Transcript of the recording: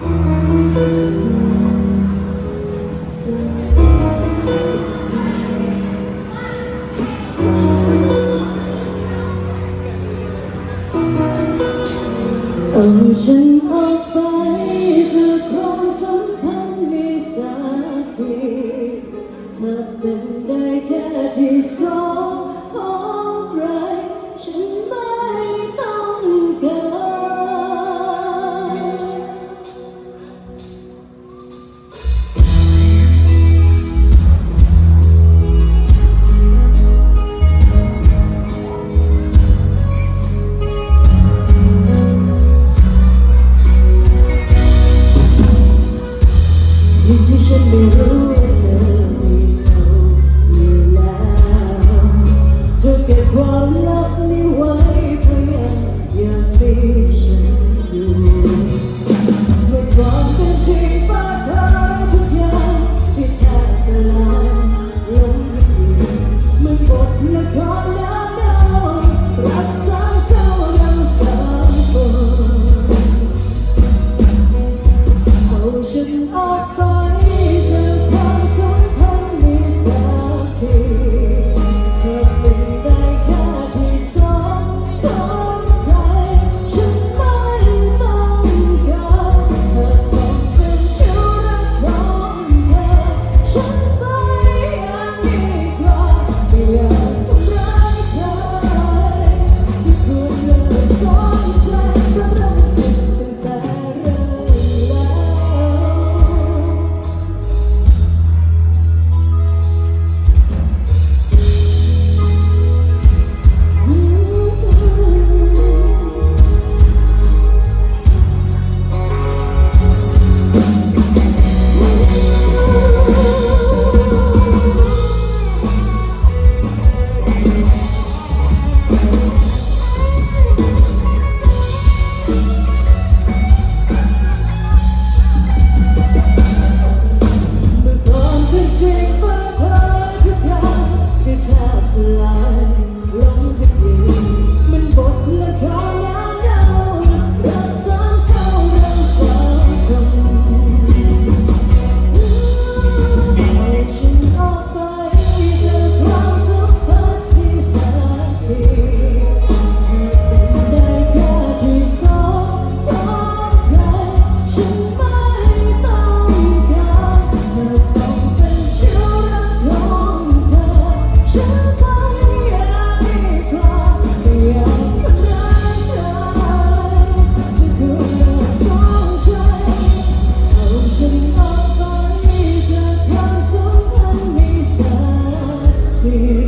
Oh, ฉันออกไปเธอคงสัมพันธ์ในสักทีถ้าเป็นได้แค่ที่สอง you. see.